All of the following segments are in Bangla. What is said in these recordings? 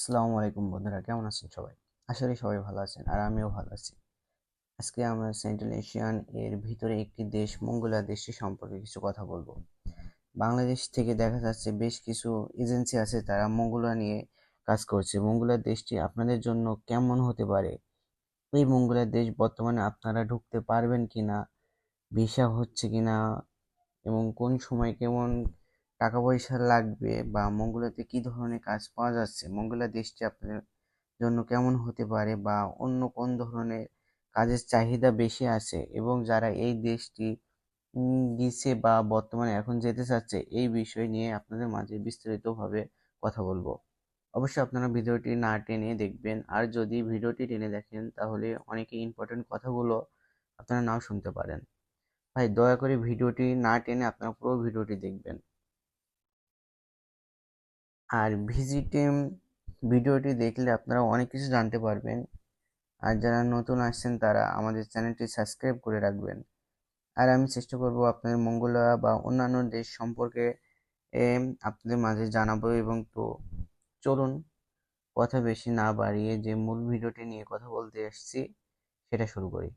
আসসালামু আলাইকুম বন্ধুরা, কেমন আছেন সবাই? আশা করি সবাই ভালো আছেন আর আমিও ভালো আছি। আজকে আমরা সেন্ট্রাল এশিয়ান এর ভিতরে একটি দেশ দেশটি সম্পর্কে কিছু কথা বলব। বাংলাদেশ থেকে দেখা যাচ্ছে বেশ কিছু এজেন্সি আছে তারা মঙ্গোলিয়া নিয়ে কাজ করছে। মঙ্গোলিয়া দেশটি আপনাদের জন্য কেমন হতে পারে? এই মঙ্গোলিয়া দেশ বর্তমানে আপনারা ঢুকতে পারবেন কিনা? ভিসা হচ্ছে কিনা? এবং কোন সময় কেমন টাকা পয়সা লাগবে বা মঙ্গোলিয়াতে কি ধরনের কাজ পাওয়া যাচ্ছে? মঙ্গোলিয়া দেশটি আপনার জন্য কেমন হতে পারে বা অন্য কোন ধরনের কাজের চাহিদা বেশি আছে? এবং যারা এই দেশটি গিয়েছে বা বর্তমানে এখন যেতে চাচ্ছে, এই বিষয় নিয়ে আপনাদের মাঝে বিস্তারিতভাবে কথা বলব। অবশ্যই আপনারা ভিডিওটি না টেনে দেখবেন। আর যদি ভিডিওটি টেনে দেখেন, তাহলে অনেকে ইম্পর্টেন্ট কথাগুলো আপনারা নাও শুনতে পারেন। ভাই, দয়া করে ভিডিওটি না টেনে আপনারা পুরো ভিডিওটি দেখবেন। আর ভিজিটিং ভিডিওটি দেখলে আপনারা অনেক কিছু জানতে পারবেন। আর যারা নতুন আসছেন, তারা আমাদের চ্যানেলটি সাবস্ক্রাইব করে রাখবেন। আর আমি চেষ্টা করব আপনাদের মঙ্গোলিয়া বা অন্যান্য দেশ সম্পর্কে আপনাদের মাঝে জানাব এবং তো চলুন কথা বেশি না বাড়িয়ে যে মূল ভিডিওটি নিয়ে কথা বলতে এসেছি, সেটা শুরু করি।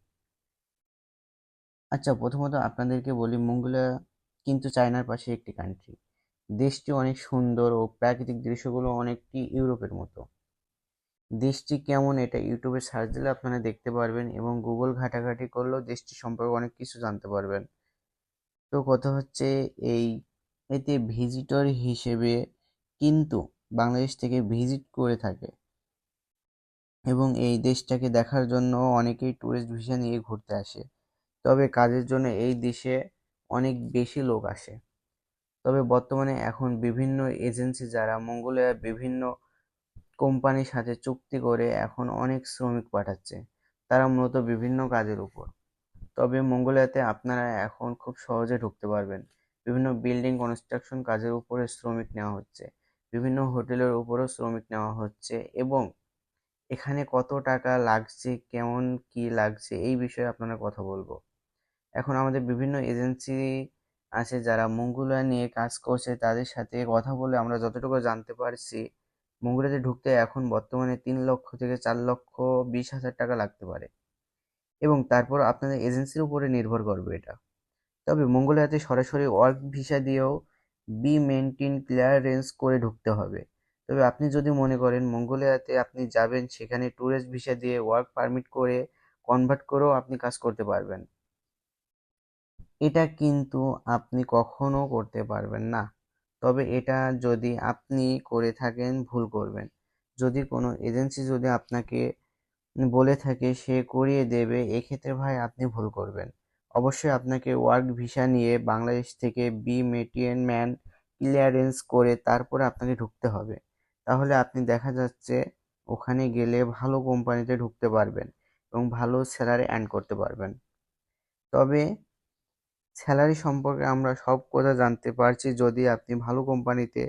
আচ্ছা প্রথমত আপনাদেরকে বলি মঙ্গোলিয়া কিন্তু চায়নার পাশে একটি কান্ট্রি দেশটি অনেক সুন্দর ও প্রাকৃতিক দৃশ্যগুলো অনেকটি ইউরোপের মতো। দেশটি কেমন এটা ইউটিউবে সার্চ দিলে আপনারা দেখতে পারবেন এবং গুগল ঘাটাঘাটি করলেও দেশটি সম্পর্কে অনেক কিছু জানতে পারবেন। তো কথা হচ্ছে এই এতে ভিজিটর হিসেবে কিন্তু বাংলাদেশ থেকে ভিজিট করে থাকে এবং এই দেশটাকে দেখার জন্য অনেকেই ট্যুরিস্ট ভিসা নিয়ে ঘুরতে আসে। তবে কাজের জন্য এই দেশে অনেক বেশি লোক আসে। তবে বর্তমানে এখন বিভিন্ন এজেন্সি যারা মঙ্গোলিয়ার বিভিন্ন কোম্পানির সাথে চুক্তি করে এখন অনেক শ্রমিক পাঠাচ্ছে, তারা মূলত বিভিন্ন কাজের উপর। তবে মঙ্গোলিয়াতে আপনারা এখন খুব সহজে ঢুকতে পারবেন। বিভিন্ন বিল্ডিং কনস্ট্রাকশন কাজের উপরে শ্রমিক নেওয়া হচ্ছে, বিভিন্ন হোটেলের উপরেও শ্রমিক নেওয়া হচ্ছে এবং এখানে কত টাকা লাগছে, কেমন কি লাগছে এই বিষয়ে আপনারা কথা বলব। এখন আমাদের বিভিন্ন এজেন্সি আছে, যারা মঙ্গোলিয়া নিয়ে কাজ করছে, তাদের সাথে কথা বলে আমরা যতটুকু জানতে পারছি, মঙ্গোলিয়াতে ঢুকতে এখন বর্তমানে তিন লক্ষ থেকে চার লক্ষ বিশ হাজার টাকা লাগতে পারে। এবং তারপর আপনাদের এজেন্সির উপরে নির্ভর করবে এটা। তবে মঙ্গোলিয়াতে সরাসরি ওয়ার্ক ভিসা দিয়েও বি মেনটেন ক্লিয়ারেন্স করে ঢুকতে হবে। তবে আপনি যদি মনে করেন মঙ্গোলিয়াতে আপনি যাবেন, সেখানে ট্যুরিস্ট ভিসা দিয়ে ওয়ার্ক পারমিট করে কনভার্ট করেও আপনি কাজ করতে পারবেন। এটা কিন্তু আপনি কখনো করতে পারবেন না। তবে এটা যদি আপনি করে থাকেন, ভুল করবেন। যদি কোনো এজেন্সি যদি আপনাকে বলে থাকে, সে করিয়ে দেবে, এক্ষেত্রে ভাই আপনি ভুল করবেন। অবশ্যই আপনাকে ওয়ার্ক ভিসা নিয়ে বাংলাদেশ থেকে বি মেটিয়েন ম্যান ক্লিয়ারেন্স করে তারপরে আপনাকে ঢুকতে হবে। তাহলে আপনি দেখা যাচ্ছে ওখানে গেলে ভালো কোম্পানিতে ঢুকতে পারবেন এবং ভালো স্যালারি অ্যান্ড করতে পারবেন। তবে স্যালারি সম্পর্কে আমরা সব কথা জানতে পারছি। যদি আপনি ভালো কোম্পানিতে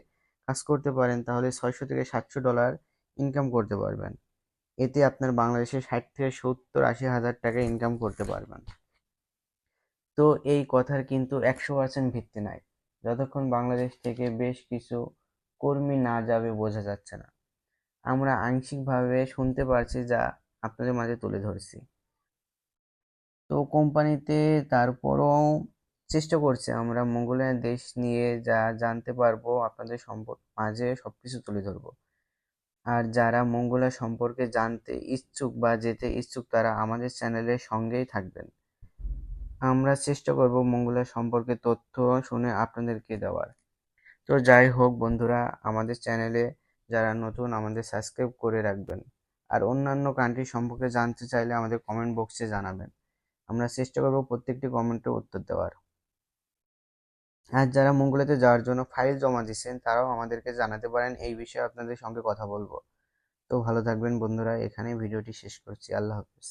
কাজ করতে পারেন, তাহলে ছয়শো থেকে সাতশো ডলার ইনকাম করতে পারবেন। এতে আপনার বাংলাদেশে ষাট থেকে সত্তর আশি হাজার টাকা ইনকাম করতে পারবেন। তো এই কথার কিন্তু একশো পার্সেন্ট ভিত্তি নাই। যতক্ষণ বাংলাদেশ থেকে বেশ কিছু কর্মী না যাবে, বোঝা যাচ্ছে না। আমরা আংশিকভাবে শুনতে পারছি যা আপনাদের মাঝে তুলে ধরছি। তো কোম্পানিতে তারপরও চেষ্টা করছে, আমরা মঙ্গোলিয়া দেশ নিয়ে যা জানতে পারব, আপনাদের সম্পর্ক মাঝে সবকিছু তুলে ধরবো। আর যারা মঙ্গোলিয়া সম্পর্কে জানতে ইচ্ছুক বা যেতে ইচ্ছুক, তারা আমাদের চ্যানেলের সঙ্গেই থাকবেন। আমরা চেষ্টা করব মঙ্গোলিয়া সম্পর্কে তথ্য শুনে আপনাদেরকে দেওয়ার। তো যাই হোক বন্ধুরা, আমাদের চ্যানেলে যারা নতুন, আমাদের সাবস্ক্রাইব করে রাখবেন। আর অন্যান্য কান্ট্রি সম্পর্কে জানতে চাইলে আমাদের কমেন্ট বক্সে জানাবেন। আমরা চেষ্টা করব প্রত্যেকটি কমেন্টের উত্তর দেওয়ার। আর যারা মঙ্গলেতে যাওয়ার জন্য ফাইল জমা দিচ্ছেন তারাও আমাদেরকে জানাতে পারেন, এই বিষয়ে আপনাদের সঙ্গে কথা বলব। তো ভালো থাকবেন বন্ধুরা এখানে ভিডিওটি শেষ করছি। আল্লাহ হাফিজ।